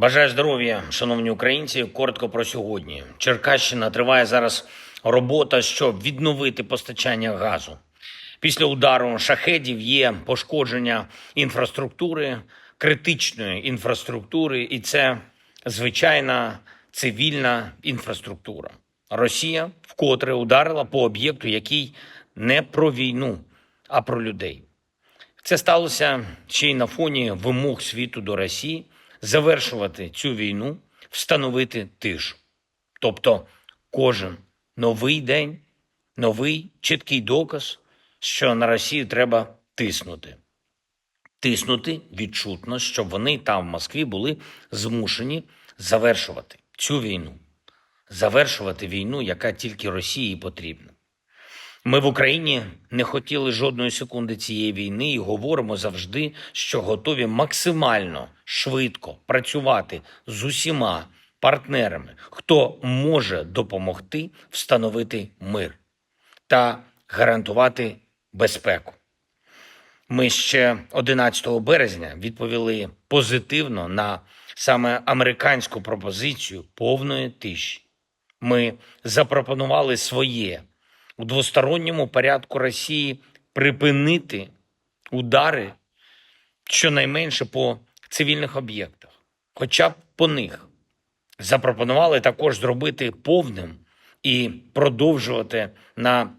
Бажаю здоров'я, шановні українці. Коротко про сьогодні. Черкащина триває зараз робота, щоб відновити постачання газу. Після удару шахедів є пошкодження інфраструктури, критичної інфраструктури, і це звичайна цивільна інфраструктура. Росія вкотре ударила по об'єкту, який не про війну, а про людей. Це сталося ще й на фоні вимог світу до Росії завершувати цю війну, встановити тишу. Тобто кожен новий день, новий чіткий доказ, що на Росію треба тиснути. Тиснути відчутно, щоб вони там, в Москві, були змушені завершувати цю війну, завершувати війну, яка тільки Росії потрібна. Ми в Україні не хотіли жодної секунди цієї війни і говоримо завжди, що готові максимально швидко працювати з усіма партнерами, хто може допомогти встановити мир та гарантувати безпеку. Ми ще 11 березня відповіли позитивно на саме американську пропозицію повної тиші. Ми запропонували своє у двосторонньому порядку Росії припинити удари щонайменше по цивільних об'єктах, хоча б по них. Запропонували також зробити повним і продовжувати на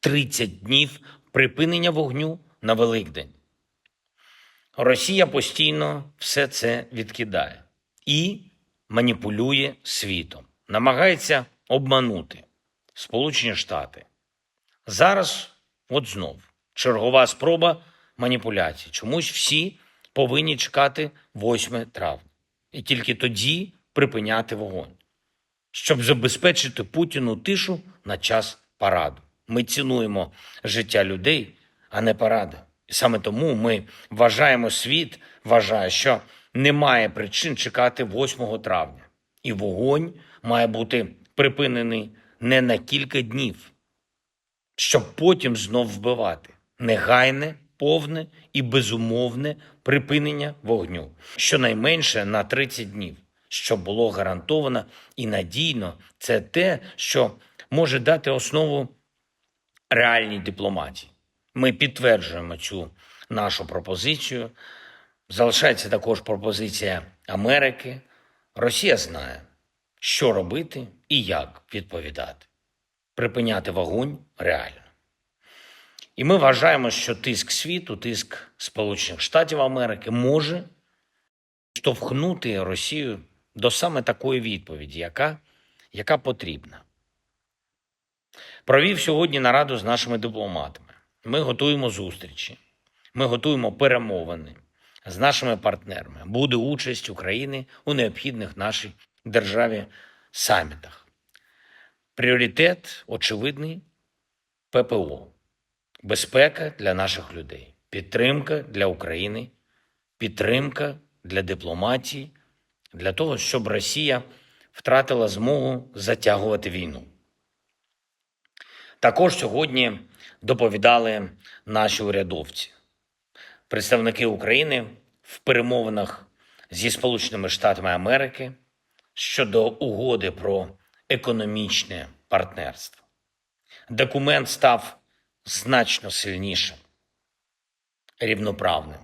30 днів припинення вогню на Великдень. Росія постійно все це відкидає і маніпулює світом, намагається обманути Сполучені Штати. Зараз, от знов, чергова спроба маніпуляцій. Чомусь всі повинні чекати 8 травня і тільки тоді припиняти вогонь, щоб забезпечити Путіну тишу на час параду. Ми цінуємо життя людей, а не паради. І саме тому ми вважаємо, світ вважає, що немає причин чекати 8 травня. І вогонь має бути припинений не на кілька днів, щоб потім знов вбивати. Негайне, повне і безумовне припинення вогню, щонайменше на 30 днів, щоб було гарантовано і надійно. Це те, що може дати основу реальній дипломатії. Ми підтверджуємо цю нашу пропозицію. Залишається також пропозиція Америки. Росія знає, що робити і як відповідати. Припиняти вогонь реально. І ми вважаємо, що тиск світу, тиск Сполучених Штатів Америки може штовхнути Росію до саме такої відповіді, яка, яка потрібна. Провів сьогодні нараду з нашими дипломатами. Ми готуємо зустрічі, ми готуємо перемовини з нашими партнерами. Буде участь України у необхідних нашій державі самітах. Пріоритет очевидний ППО, безпека для наших людей, підтримка для України, підтримка для дипломатії, для того, щоб Росія втратила змогу затягувати війну. Також сьогодні доповідали наші урядовці, представники України в перемовинах зі Сполученими Штатами Америки щодо угоди про економічне партнерство. Документ став значно сильнішим, рівноправним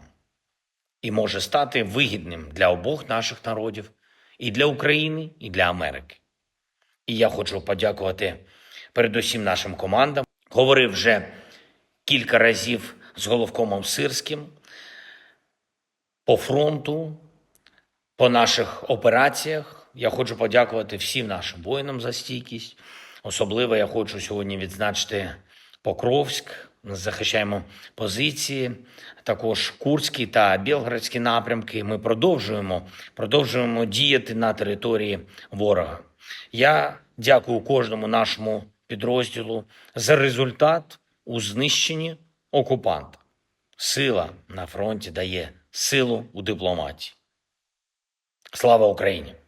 і може стати вигідним для обох наших народів і для України, і для Америки. І я хочу подякувати передусім нашим командам. Говорив вже кілька разів з головкомом Сирським по фронту, по наших операціях. Я хочу подякувати всім нашим воїнам за стійкість. Особливо я хочу сьогодні відзначити Покровськ. Захищаємо позиції, також Курський та Білградські напрямки. Ми продовжуємо, продовжуємо діяти на території ворога. Я дякую кожному нашому підрозділу за результат у знищенні окупанта. Сила на фронті дає силу у дипломатії. Слава Україні!